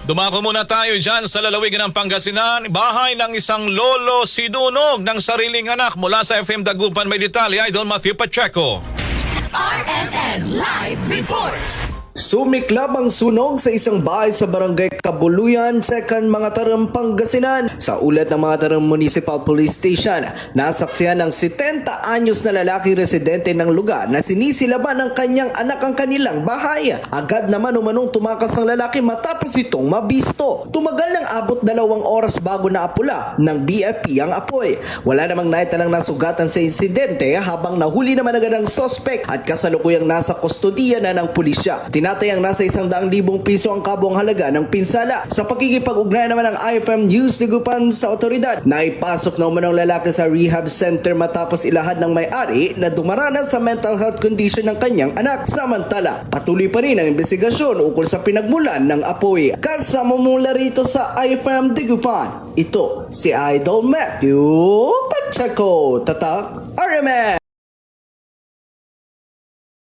Dumako muna tayo dyan sa lalawigan ng Pangasinan. Bahay ng isang lolo sinunog ng sariling anak mula sa FM Dagupan. May detalye, Idol Matthew Pacheco. RMN Live Report. Sumiklab ang sunog sa isang bahay sa barangay Kabuluyan, Second Mga Taram, Pangasinan. Sa ulat ng Mga Taram Municipal Police Station, nasaksihan ng 70 anyos na lalaki residente ng lugar na sinisilaban ng kanyang anak ang kanilang bahay. Agad naman umanong tumakas ang lalaki matapos itong mabisto. Tumagal ng abot dalawang oras bago naapula ng BFP ang apoy. Wala namang naitalang nasugatan sa insidente habang nahuli naman agad ang sospek at kasalukuyang nasa kustodiya na ng pulisya. Tinatayang nasa isang daang libong piso ang kabuang halaga ng pinsala. Sa pakikipag-ugnayan naman ng IFM News Digupan sa otoridad, naipasok na umanong lalaki sa rehab center matapos ilahad ng may-ari na dumaranas sa mental health condition ng kanyang anak. Samantala, patuloy pa rin ang investigasyon ukol sa pinagmulan ng apoy. Kasama mula rito sa IFM Digupan, ito si Idol Matthew Pacheco. Tatak RMN!